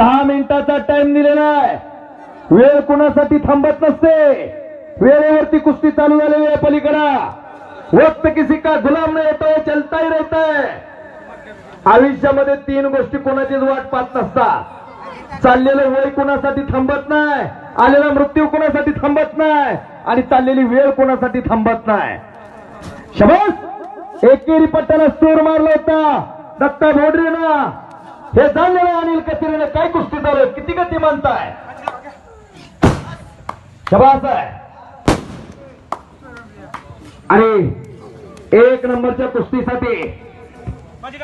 दहा मिनिटाचा टाइम दिलेला आहे. वेळ कुणासाठी थांबत नसते. वेळेवरती कुस्ती चालू झालेली आहे पलीकडा. वक्त किसी का गुलाम नाही येतोय चलताही रहताय. आयुष्यामध्ये तीन गोष्टी कोणाचीच वाट पाहत नसतात. चाललेलं वय कोणासाठी थांबत नाही आलेला मृत्यू कोणासाठी थांबत नाही आणि चाललेली वेळ कोणासाठी थांबत नाही. शबस! एकेरी पट्ट्याला सूर मारला होता. दत्ता भोडरेनं हे झालेलं अनिल कचेरीनं काय कुस्ती झालं किती गती मानताय? शबास आहे. आणि एक नंबरच्या कुस्तीसाठी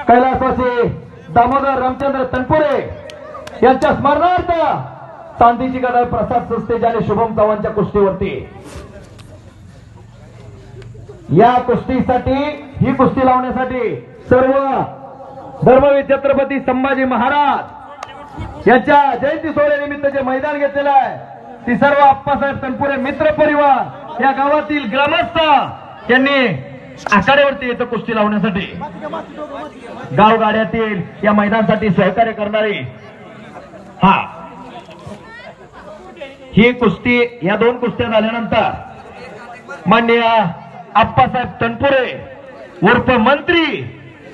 कैलासवासी दामोदर रामचंद्र तनपुरे यांच्या स्मरणार्थ चांदीची गदा प्रसाद संस्थेच्या आणि शुभम चव्हाणच्या कुस्तीवरती. या कुस्तीसाठी ही कुस्ती लावण्यासाठी सर्व धर्मवीर छत्रपती संभाजी महाराज. यांच्या जयंती सोहळ्यानिमित्त जे मैदान घेतलेलं आहे ती सर्व आप्पासाहेब तनपुरे मित्र परिवार या गावातील ग्रामस्थ यांनी आखाड्यावरती येतं कुस्ती लावण्यासाठी गावगाड्यातील या मैदानासाठी सहकार्य करणारे हा. ही कुस्ती या दोन कुस्त्या झाल्यानंतर माननीय आप्पासाहेब तनपुरे उर्फ मंत्री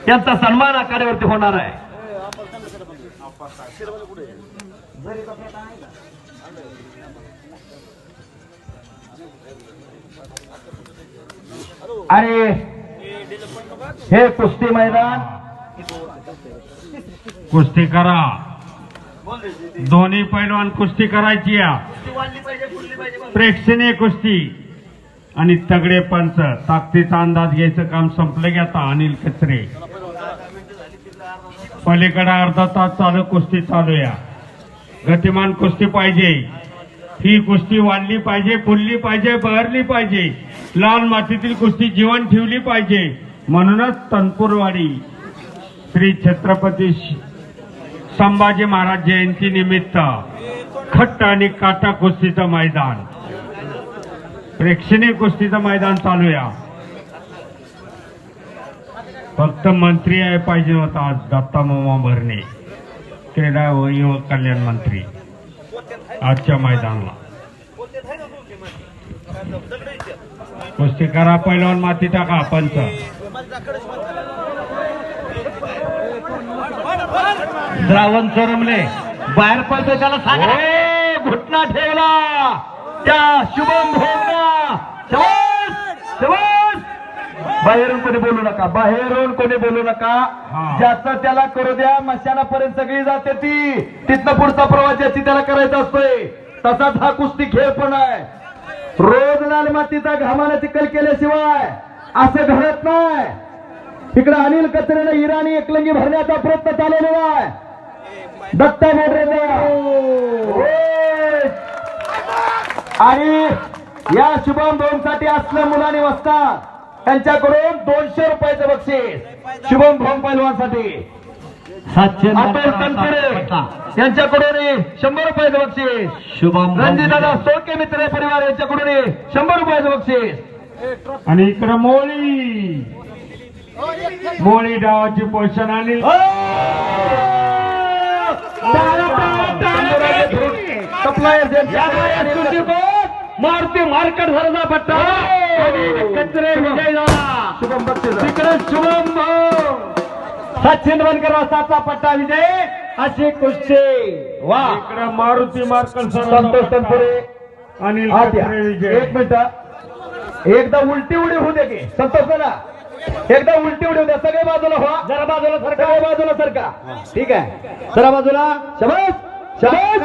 यांचा सन्मान आखाड्यावरती होणार आहे आणि हे कुस्ती मैदान कुस्ती करा दोन्ही पैलवान कुस्ती करायची या प्रेक्षणीय कुस्ती आणि तगडे पंच ताकदीचा अंदाज घ्यायचं काम संपलं की आता अनिल कचरे पलीकडे अर्धा तास चालू कुस्ती चालू या गतिमान कुस्ती पाहिजे. ही कुस्ती वाढली पाहिजे फुलली पाहिजे बहरली पाहिजे. लाल मातीतील कुस्ती जीवन ठेवली पाहिजे. म्हणूनच तनपूरवाडी श्री छत्रपती संभाजी महाराज जयंती निमित्त खट्ट आणि काटा कुस्तीचं मैदान. प्रेक्षणीय कुस्तीचं मैदान चालू या फक्त मंत्री आहे पाहिजे होता आज दत्ता मोमा भरणे. क्रीडा व युवक कल्याण मंत्री. आजच्या मैदानाला. कुस्ती करा पैलवान माती टाका पंच. श्रावण सोरमले बाहेर पडतो त्याला सांगा. घुटना ठेवला. त्या शुभम शबास बाहेरून कोणी बोलू नका. बाहेरून कोणी बोलू नका. ज्याचं त्याला करू द्या मशानापर्यंत सगळी जाते ती. तिथनं पुढचा प्रवास ज्याची त्याला करायचा असतोय तसाच हा कुस्ती खेळ पण आहे. रोज लाल मातीचा घामानं चिखल केल्याशिवाय असं घडत नाही. इकडे अनिल कचरेनं इराणी एकलंगी भरण्याचा प्रयत्न चालवलेला आहे. दत्ता मोटरेचा. आणि या शुभम भोमसाठी असल्या मुलांनी वसतात त्यांच्याकडून दोनशे रुपयाचं बक्षीस. शुभम भोम पैलवानसाठी. अतुल तनपुरे यांच्याकडून शंभर रुपयाचं बक्षीस. शुभम रणजितदादा सोळके मित्र परिवार यांच्याकडून शंभर रुपयाचं बक्षीस. आणि इकडं मोळी. मोळी डावाची पोषण आणि मारुती मार्केट झाला पट्टा कचरे विजय शुभम तिकडे शुभम सचिन बनकर वाजताचा पट्टा विजय. अशी कुस्ती. वा. इकडं मारुती मार्कल संतोष तनपुरे. अनिल विजय. एक मिनिट. एकदा उलटी उडी होऊ दे की. संतोष दादा. एकदा उलटी उडी होऊ द्या सगळे बाजूला व्हा. जरा बाजूला सरका. बाजूला सरका. ठीक आहे. जरा बाजूला. शबास. शबास.